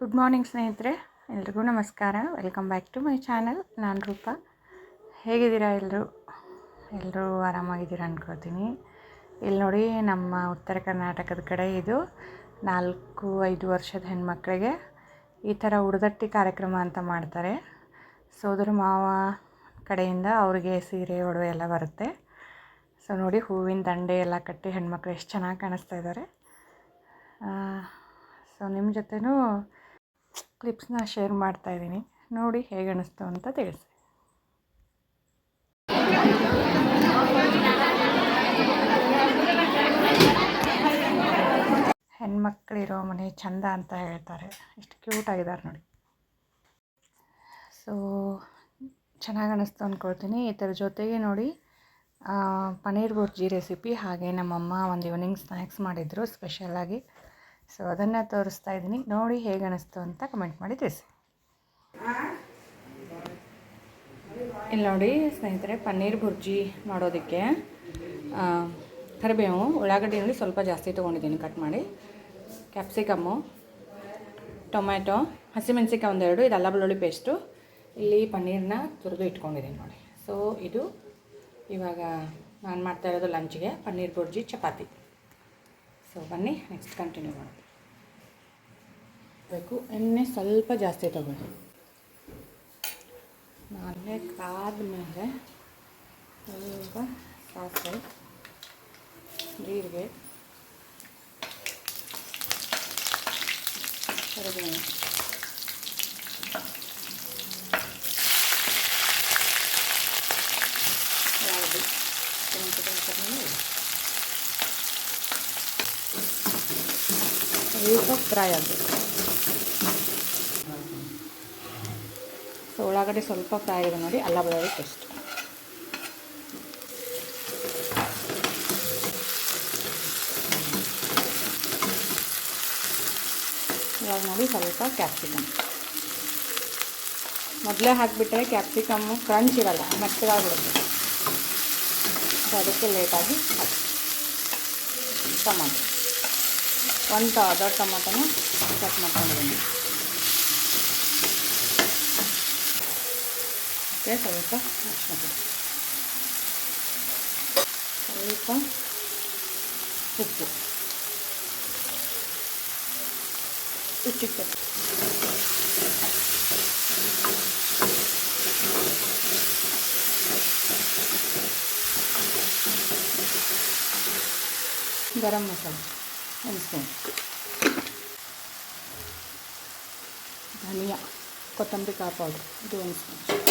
Good morning ಸ್ನೇಹಿತರೆ. ಎಲ್ರಿಗೂ ನಮಸ್ಕಾರ. Welcome back to my channel ನಾನು ರೂಪ. ಹೇಗಿದ್ದೀರಾ ಎಲ್ಲರೂ ಎಲ್ಲರೂ ಆರಾಮಾಗಿದ್ದೀರ ಅಂದ್ಕೊಳ್ತೀನಿ ಇಲ್ಲಿ ನೋಡಿ ನಮ್ಮ ಉತ್ತರ ಕರ್ನಾಟಕದ ಕಡೆ ಇದು ನಾಲ್ಕು, ಐದು ವರ್ಷದ ಹೆಣ್ಮಕ್ಳಿಗೆ ಈ ಥರ ಉಡದಟ್ಟಿ ಕಾರ್ಯಕ್ರಮ ಅಂತ ಮಾಡ್ತಾರೆ. ಸೋದರ ಮಾವ ಕಡೆಯಿಂದ ಅವ್ರಿಗೆ ಸೀರೆ, ಒಡವೆ ಎಲ್ಲ ಬರುತ್ತೆ. ಸೊ ನೋಡಿ ಹೂವಿನ ದಂಡೆ ಎಲ್ಲ ಕಟ್ಟಿ ಹೆಣ್ಮಕ್ಳು ಎಷ್ಟು ಚೆನ್ನಾಗಿ ಕಾಣಿಸ್ತಾ ಇದ್ದಾರೆ ಸೊ ನಿಮ್ಮ ಜೊತೆನೂ ಕ್ಲಿಪ್ಸ್ನ ಶೇರ್ ಮಾಡ್ತಾ ಇದ್ದೀನಿ. ನೋಡಿ ಹೇಗೆ ಅನ್ನಿಸ್ತು ಅಂತ ತಿಳಿಸಿ. ಹೆಣ್ಮಕ್ಳಿರೋ ಮನೆ ಚಂದ ಅಂತ ಹೇಳ್ತಾರೆ. ಎಷ್ಟು ಕ್ಯೂಟ್ ಆಗಿದ್ದಾರೆ ನೋಡಿ. ಸೊ ಚೆನ್ನಾಗಿ ಅನ್ನಿಸ್ತು ಅಂದ್ಕೊಳ್ತೀನಿ ಇದರ ಜೊತೆಗೆ ನೋಡಿ ಪನ್ನೀರ್ ಬುರ್ಜಿ ರೆಸಿಪಿ ಹಾಗೆ ನಮ್ಮಮ್ಮ ಒಂದು ಈವ್ನಿಂಗ್ ಸ್ನ್ಯಾಕ್ಸ್ ಮಾಡಿದರು. ಸ್ಪೆಷಲಾಗಿ ಸೊ ಅದನ್ನು ತೋರಿಸ್ತಾ ಇದ್ದೀನಿ. ನೋಡಿ ಹೇಗೆ ಅನ್ನಿಸ್ತು ಅಂತ ಕಮೆಂಟ್ ಮಾಡಿ ತಿಳಿಸಿ. ಇಲ್ಲಿ ನೋಡಿ ಸ್ನೇಹಿತರೆ, ಪನ್ನೀರ್ ಬುರ್ಜಿ ಮಾಡೋದಕ್ಕೆ ಕರಿಬೇವು ಉಳ್ಳಾಗಡ್ಡಿ ನೋಡಿ ಸ್ವಲ್ಪ ಜಾಸ್ತಿ ತೊಗೊಂಡಿದ್ದೀನಿ ಕಟ್ ಮಾಡಿ. ಕ್ಯಾಪ್ಸಿಕಮ್ಮು ಟೊಮ್ಯಾಟೊ ಹಸಿಮೆಣಸಿಕಾಯಿ ಒಂದೆರಡು, ಇದು ಅಲ್ಲ ಬೆಳ್ಳುಳ್ಳಿ ಪೇಸ್ಟು ಇಲ್ಲಿ ಪನ್ನೀರನ್ನ ತುರಿದು ಇಟ್ಕೊಂಡಿದ್ದೀನಿ ನೋಡಿ. ಸೊ ಇದು ಇವಾಗ ನಾನು ಮಾಡ್ತಾ ಇರೋದು ಲಂಚ್ಗೆ ಪನ್ನೀರ್ ಬುರ್ಜಿ ಚಪಾತಿ. ಸೊ ಬನ್ನಿ ನೆಕ್ಸ್ಟ್ ಕಂಟಿನ್ಯೂ ಮಾಡೋದು ಬೇಕು. ಎಣ್ಣೆ ಸ್ವಲ್ಪ ಜಾಸ್ತಿ ತಗೊಳ್ಳಿ. ನಾಲ್ಕು ಕಾದ ಮೇಲೆ ಸ್ವಲ್ಪ ಸಾಸಿವೆ, ಜೀರಿಗೆ ಕರಿಬೇವು ಯಾವುದು? ಸ್ವಲ್ಪ ಫ್ರೈ ಆಗಬೇಕು. ಸೊ, ಉಳ್ಳಾಗಡ್ಡೆ ಸ್ವಲ್ಪ ಫ್ರೈ ಆಗಿದೆ ನೋಡಿ. ಅಲ್ಲ ಬೆಳ್ಳುಳ್ಳಿ ಪೇಸ್ಟ್. ಇವಾಗ ನೋಡಿ ಸ್ವಲ್ಪ ಕ್ಯಾಪ್ಸಿಕಮ್ ಮೊದಲೇ ಹಾಕಿಬಿಟ್ರೆ ಕ್ಯಾಪ್ಸಿಕಮ್ಮು ಕ್ರಂಚ್ ಇರಲ್ಲ, ಮೆತ್ತಗಾಗ್ಬಿಡುತ್ತೆ. ಸೊ ಅದಕ್ಕೆ ಲೇಟಾಗಿ ಹಾಕಿ ಟೊಮಾಟೊ. ಒಂದು ದೊಡ್ಡ ಟೊಮಾಟೊನ ಕಟ್ ಮಾಡ್ಕೊಂಡಿದ್ದೀನಿ. ಓಕೆ ಸ್ವಲ್ಪ ಅರಿಶಿನ ಪುಡಿ ಸ್ವಲ್ಪ ಉಪ್ಪು ಉಚ್ಚಿಟ್ಟು ಗರಂ ಮಸಾಲ ಒಂದು ಸ್ಪೂನ್ ಧನಿಯಾ ಕೊತ್ತಂಬರಿ ಕಾಳು ಪೌಡ್ರ್ ಇದು ಒಂದು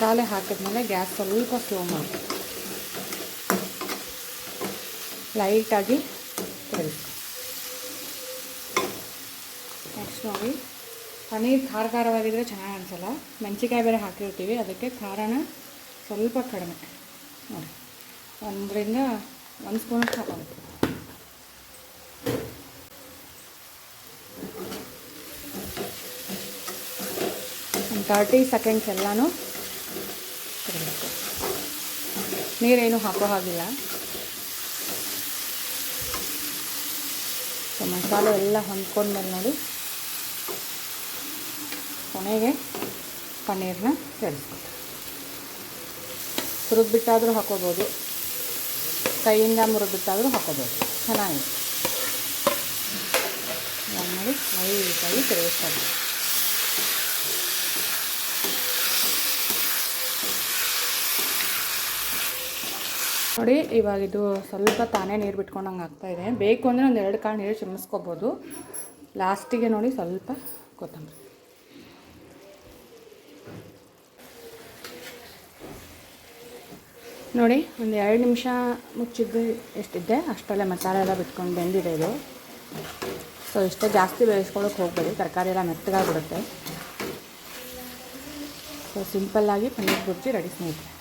ಮಸಾಲೆ ಹಾಕಿದ್ಮೇಲೆ ಗ್ಯಾಸ್ ಸ್ವಲ್ಪ ಸ್ಲೋ ಮಾಡಿ. ಲೈಟಾಗಿ ತೆರಬೇಕು ನೆಕ್ಸ್ಟ್ ನೋಡಿ ಪನ್ನೀರ್ ಖಾರ ಖಾರವಾಗಿದ್ದರೆ ಚೆನ್ನಾಗಿ ಅನಿಸಲ್ಲ. ಮೆಣಸಿಕಾಯಿ ಬೇರೆ ಹಾಕಿರ್ತೀವಿ, ಅದಕ್ಕೆ ಖಾರನ ಸ್ವಲ್ಪ ಕಡಿಮೆ ನೋಡಿ. ಒಂದರಿಂದ ಒಂದು ಸ್ಪೂನ್ ಹಾಕೋಬೇಕು ಒಂದು ತರ್ಟಿ ಸೆಕೆಂಡ್ಸ್ ಎಲ್ಲನೂ ನೀರೇನು ಹಾಕೋ ಹಾಗಿಲ್ಲ. ಸೊ ಮಸಾಲೆ ಎಲ್ಲ ಹೊಂದ್ಕೊಂಡ್ಮೇಲೆ ನೋಡಿ. ಕೊನೆಗೆ ಪನ್ನೀರನ್ನ ಸೇರಿಸ್ಕೊಳ್ತೀವಿ ಹುರಿದ್ಬಿಟ್ಟಾದರೂ ಹಾಕೋಬೋದು. ಕೈಯಿಂದ ಮುರಿದ್ಬಿಟ್ಟಾದರೂ ಹಾಕೋಬೋದು. ಚೆನ್ನಾಗಿದೆ ನೋಡಿ ಲೈಟಾಗಿ ತಿರುಗಿಸ್ತಾ ಇದ್ದೀನಿ. ನೋಡಿ, ಇವಾಗ ಇದು ಸ್ವಲ್ಪ ತಾನೇ ನೀರು ಬಿಟ್ಕೊಂಡಂಗೆ ಆಗ್ತಾಯಿದೆ ಬೇಕು ಅಂದರೆ ಒಂದು ಎರಡು ಕಾಳು ನೀರು ಚಿಮ್ಮಿಸ್ಕೋಬೋದು ಲಾಸ್ಟಿಗೆ ನೋಡಿ ಸ್ವಲ್ಪ ಕೊತ್ತಂಬರಿ. ನೋಡಿ, ಒಂದು ಎರಡು ನಿಮಿಷ ಮುಚ್ಚಿದ್ದು ಎಷ್ಟಿದ್ದೆ ಅಷ್ಟರಲ್ಲೇ ಮಸಾಲೆ ಎಲ್ಲ ಬಿಟ್ಕೊಂಡು ಬೆಂದಿದೆ ಇದು. ಸೊ ಇಷ್ಟೇ ಜಾಸ್ತಿ ಬೇಯಿಸ್ಕೊಳ್ಳೋಕೆ ಹೋಗಬೇಡಿ. ತರಕಾರಿ ಎಲ್ಲ ಮೆತ್ತಗಾಗ್ಬಿಡುತ್ತೆ. ಸೊ ಸಿಂಪಲ್ಲಾಗಿ ಪನ್ನೀರ್ ಬುರ್ಜಿ ರೆಡಿ ಸ್ನೇಹಿತರೆ.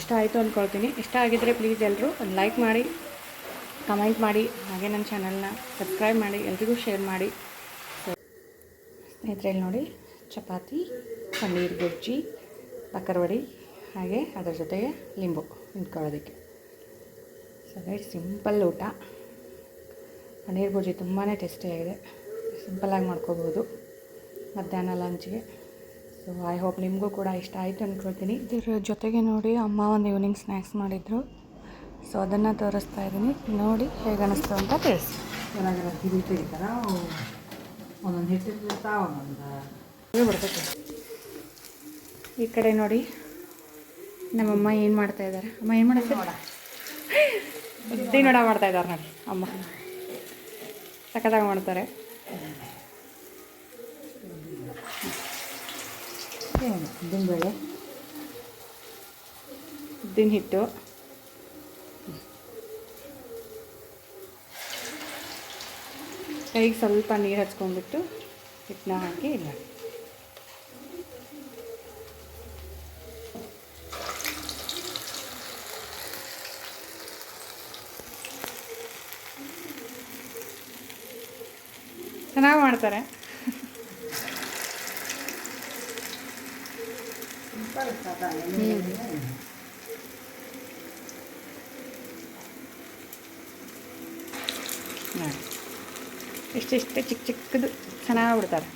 ಇಷ್ಟ ಆಯಿತು ಅಂದ್ಕೊಳ್ತೀನಿ ಇಷ್ಟ ಆಗಿದ್ದರೆ ಪ್ಲೀಸ್ ಎಲ್ಲರೂ ಒಂದು ಲೈಕ್ ಮಾಡಿ ಕಮೆಂಟ್ ಮಾಡಿ, ಹಾಗೆ ನನ್ನ ಚಾನಲ್ನ ಸಬ್ಸ್ಕ್ರೈಬ್ ಮಾಡಿ, ಎಲ್ರಿಗೂ ಶೇರ್ ಮಾಡಿ. ಸೊ ಸ್ನೇಹಿತರೆ ನೋಡಿ, ಚಪಾತಿ, ಪನ್ನೀರ್ ಗೊಜ್ಜಿ, ಬಕರ್ವಡಿ, ಹಾಗೆ ಅದರ ಜೊತೆಗೆ ಲಿಂಬು ನಿಂತ್ಕೊಳ್ಳೋದಕ್ಕೆ ಸೊ ಗೈಸ್ ಸಿಂಪಲ್ ಊಟ. ಪನ್ನೀರ್ ಗೊಜ್ಜಿ ತುಂಬಾ ಟೇಸ್ಟಿಯಾಗಿದೆ ಸಿಂಪಲ್ಲಾಗಿ ಮಾಡ್ಕೋಬೋದು. ಮಧ್ಯಾಹ್ನ ಲಂಚ್ಗೆ ಸೊ ಐ ಹೋಪ್ ನಿಮಗೂ ಕೂಡ ಇಷ್ಟ ಆಯಿತು ಅಂದ್ಕೊಳ್ತೀನಿ ಇದ್ರ ಜೊತೆಗೆ ನೋಡಿ ಅಮ್ಮ ಒಂದು ಈವ್ನಿಂಗ್ ಸ್ನ್ಯಾಕ್ಸ್ ಮಾಡಿದರು. ಸೊ ಅದನ್ನು ತೋರಿಸ್ತಾ ಇದ್ದೀನಿ. ನೋಡಿ ಹೇಗೆ ಅನ್ನಿಸ್ತು ಅಂತ ತಿಳಿಸಿ. ಚೆನ್ನಾಗಿರೋದು ಹಿಡಿತು ಈ ಥರ ಒಂದೊಂದು ಹಿಟ್ಟಿರ್ತಾ ಒಂದೊಂದು ಈ ಕಡೆ ನೋಡಿ ನಮ್ಮಮ್ಮ ಏನು ಮಾಡ್ತಾ ಇದ್ದಾರೆ ಅಮ್ಮ ಏನು ಬುದ್ಧಿ ನೋಡ ಮಾಡ್ತಾ ಇದ್ದಾರೆ ನೋಡಿ ಅಮ್ಮ. ಸಖತ್ತಾಗಿ ಮಾಡ್ತಾರೆ. ಉದ್ದಿನಬೇಳೆ. ಉದ್ದಿನ ಹಿಟ್ಟು ಕೈಗೆ ಸ್ವಲ್ಪ ನೀರು ಹಚ್ಕೊಂಡ್ಬಿಟ್ಟು ಹಿಟ್ಟನ್ನ ಹಾಕಿ ಇಲ್ಲ ಚೆನ್ನಾಗಿ ಮಾಡ್ತಾರೆ ಸಿಂಪಲ್ ಸಾದಾ ನೋಡಿ ಇಷ್ಟಿಷ್ಟೇ ಚಿಕ್ಕ ಚಿಕ್ಕದು ಚೆನ್ನಾಗಿ ಬಿಡ್ತಾರೆ.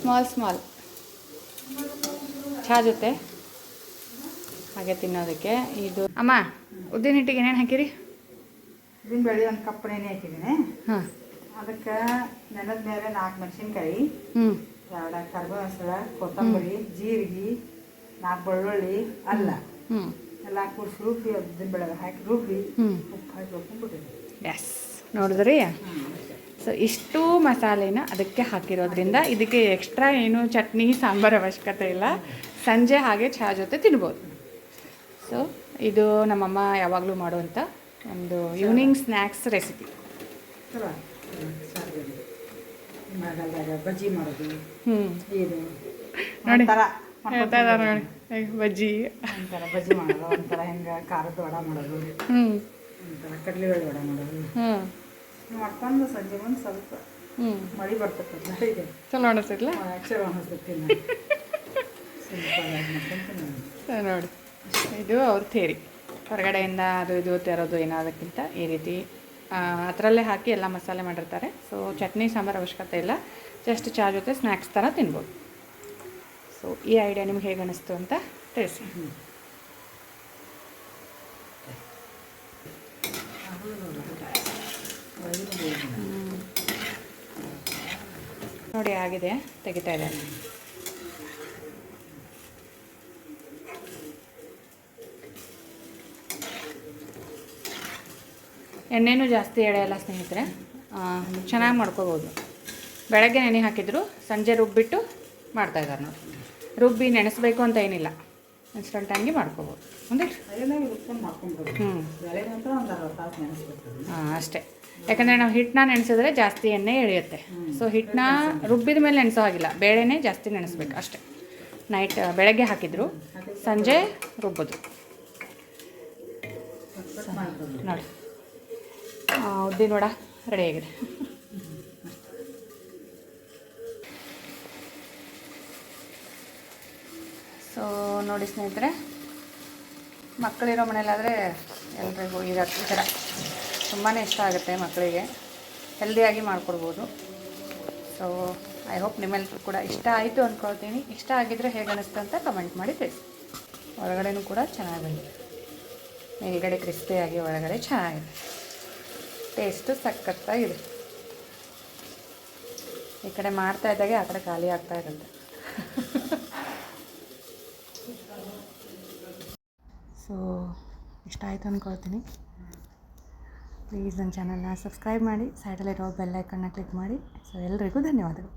ಸ್ಮಾಲ್ ಸ್ಮಾಲ್ ಚಹಾ ಜೊತೆ. ಹಾಗೆ ತಿನ್ನೋದಕ್ಕೆ ಇದು. ಅಮ್ಮ ಉದ್ದಿನ ಹಿಟ್ಟಿಗೆ ಏನೇನು ಹಾಕಿರಿ? ಉದ್ದಿನಬೇಳೆ ಒಂದು ಕಪ್ ನೆನೆ ಹಾಕಿದ್ದೀನಿ. ಹಾಂ. ಅದಕ್ಕೆ ನೆಲದ ಮೇಲೆ ನಾಲ್ಕು ಮೆಣಸಿನ್ಕಾಯಿ ಹ್ಞೂ ಎರಡು ಕರ್ಬೇವು ಹೆಸರು ಕೊತ್ತಂಬರಿ ಜೀರಿಗೆ ನಾಲ್ಕು ಬೆಳ್ಳುಳ್ಳಿ ಅಲ್ಲ. ಹ್ಞೂ ಎಲ್ಲ ಕೂಡಿಸಿ ರುಬ್ಬಿ ಉದ್ದಿನಬೇಳೆ ಹಾಕಿ ರುಬ್ಬಿ ಹ್ಞೂ ಉಪ್ಪು ಹಾಕಿ ರುಬ್ಕೊಂಡ್ಬಿಟ್ಟಿದ್ದೀನಿ ಎಸ್ ನೋಡಿದ್ರಿ? ಸೊ ಇಷ್ಟು ಮಸಾಲೆನ ಅದಕ್ಕೆ ಹಾಕಿರೋದ್ರಿಂದ ಇದಕ್ಕೆ ಎಕ್ಸ್ಟ್ರಾ ಏನು ಚಟ್ನಿ ಸಾಂಬಾರು ಅವಶ್ಯಕತೆ ಇಲ್ಲ. ಸಂಜೆ ಹಾಗೆ ಚಹಾ ಜೊತೆ ತಿನ್ಬೋದು. ಸೊ ಇದು ನಮ್ಮಮ್ಮ ಯಾವಾಗಲೂ ಮಾಡುವಂಥ ಒಂದು ಈವ್ನಿಂಗ್ ಸ್ನ್ಯಾಕ್ಸ್ ರೆಸಿಪಿ ಚಲೋ ಸಾರಿಗೆ ಮಳೆಗಾಲದಾಗ ಬಜ್ಜಿ ಮಾಡೋದು ಇದು ನೋಡಿ ಹೇಳ್ತಾ ಇದಾರೆ ನೋಡಿ. ಹೇಗೆ ಬಜ್ಜಿ. ಒಂಥರ ಬಜ್ಜಿ ಮಾಡೋದು ಒಂಥರ ಹೆಂಗೆ ಖಾರದ ವಡ ಮಾಡೋದು ಒಂಥರ ಕಡಲೆಬೇಳೆ ವಡ ಮಾಡೋದು. ಮಾಡ್ಕೊಂಡು ಸಂಜೆ ಒಂದು ಸ್ವಲ್ಪ ಮಳೆ ನಾಳೆಗೆ ಚಲೋ ಅನಿಸ್ತೈತಿಲ್ಲ ಚಲೋ ಅನಿಸ್ತೈತಿ ನೋಡಿ. ಇದು ಅವ್ರ ಥೇರಿ ಹೊರಗಡೆಯಿಂದ ಅದು ಇದು ತೆರೋದು ಏನಾದಕ್ಕಿಂತ ಈ ರೀತಿ ಅದರಲ್ಲೇ ಹಾಕಿ ಎಲ್ಲ ಮಸಾಲೆ ಮಾಡಿರ್ತಾರೆ. ಸೊ ಚಟ್ನಿ, ಸಾಂಬಾರು ಅವಶ್ಯಕತೆ ಇಲ್ಲ. ಜಸ್ಟ್ ಚಾ ಜೊತೆ ಸ್ನ್ಯಾಕ್ಸ್ ಥರ ತಿನ್ಬೋದು. ಸೊ ಈ ಐಡಿಯಾ ನಿಮ್ಗೆ ಹೇಗೆ ಅನ್ನಿಸ್ತು ಅಂತ ತಿಳಿಸಿ. ನೋಡಿ, ಆಗಿದೆ. ತೆಗಿತಾ ಇದ್ದಾರೆ. ಎಣ್ಣೆನೂ ಜಾಸ್ತಿ ಎಳೆಯಲ್ಲ ಸ್ನೇಹಿತರೆ. ಚೆನ್ನಾಗಿ ಮಾಡ್ಕೋಬೋದು. ಬೆಳಗ್ಗೆ ನೆನೆ ಹಾಕಿದ್ರು, ಸಂಜೆ ರುಬ್ಬಿಟ್ಟು ಮಾಡ್ತಾಯಿದ್ದಾರೆ ನೋಡಿ. ರುಬ್ಬಿ ನೆನೆಸ್ಬೇಕು ಅಂತ ಏನಿಲ್ಲ. ಇನ್ಸ್ಟಂಟಾಗಿ ಮಾಡ್ಕೋಬೋದು. ಹ್ಞೂ ಹಾಂ, ಅಷ್ಟೇ. ಯಾಕಂದರೆ ನಾವು ಹಿಟ್ಟನ್ನ ನೆನೆಸಿದ್ರೆ ಜಾಸ್ತಿ ಎಣ್ಣೆ ಎಳೆಯುತ್ತೆ. ಸೊ ಹಿಟ್ಟನ್ನ ರುಬ್ಬಿದ ಮೇಲೆ ನೆನೆಸೋ ಹಾಗಿಲ್ಲ. ಬೇಳೆನೇ ಜಾಸ್ತಿ ನೆನೆಸ್ಬೇಕು, ಅಷ್ಟೇ. ನೈಟ್ ಬೆಳಗ್ಗೆ ಹಾಕಿದ್ರು, ಸಂಜೆ ರುಬ್ಬೋದು. ನೋಡಿ. ಉದ್ದಿನ ವಡ ರೆಡಿಯಾಗಿದೆ ಸೊ ನೋಡಿ ಸ್ನೇಹಿತರೆ, ಮಕ್ಕಳಿರೋ ಮನೇಲಾದರೆ ಎಲ್ರಿಗೂ ಈಗ ಈ ಥರ ತುಂಬಾ ಇಷ್ಟ ಆಗುತ್ತೆ ಮಕ್ಕಳಿಗೆ. ಹೆಲ್ದಿಯಾಗಿ ಮಾಡಿಕೊಡ್ಬೋದು. ಸೊ ಐ ಹೋಪ್ ನಿಮ್ಮೆಲ್ಲರೂ ಕೂಡ ಇಷ್ಟ ಆಯಿತು ಅಂದ್ಕೊಳ್ತೀನಿ ಇಷ್ಟ ಆಗಿದ್ದರೆ ಹೇಗೆ ಅನ್ನಿಸ್ತು ಅಂತ ಕಮೆಂಟ್ ಮಾಡಿ ತಿಳಿಸಿ. ಹೊರಗಡೆನೂ ಕೂಡ ಚೆನ್ನಾಗಿ ಬಂದಿದೆ. ಮೇಲ್ಗಡೆ ಕ್ರಿಸ್ಪಿಯಾಗಿ ಹೊರಗಡೆ ಚೆನ್ನಾಗಿದೆ. ಟೇಸ್ಟು ಸಖತ್ತಾಗಿದೆ. ಈ ಕಡೆ ಮಾಡ್ತಾ ಇದ್ದಾಗೆ, ಆ ಕಡೆ ಖಾಲಿ ಆಗ್ತಾ ಇರುತ್ತೆ. ಸೊ ಇಷ್ಟ ಆಯಿತು ಅಂದ್ಕೊಳ್ತೀನಿ ಪ್ಲೀಸ್ ನನ್ನ ಚಾನಲ್ನ ಸಬ್ಸ್ಕ್ರೈಬ್ ಮಾಡಿ ಸೈಡಲ್ಲಿರೋ ಬೆಲ್ಲೈಕನ್ನ ಕ್ಲಿಕ್ ಮಾಡಿ. ಸೊ ಎಲ್ರಿಗೂ ಧನ್ಯವಾದಗಳು.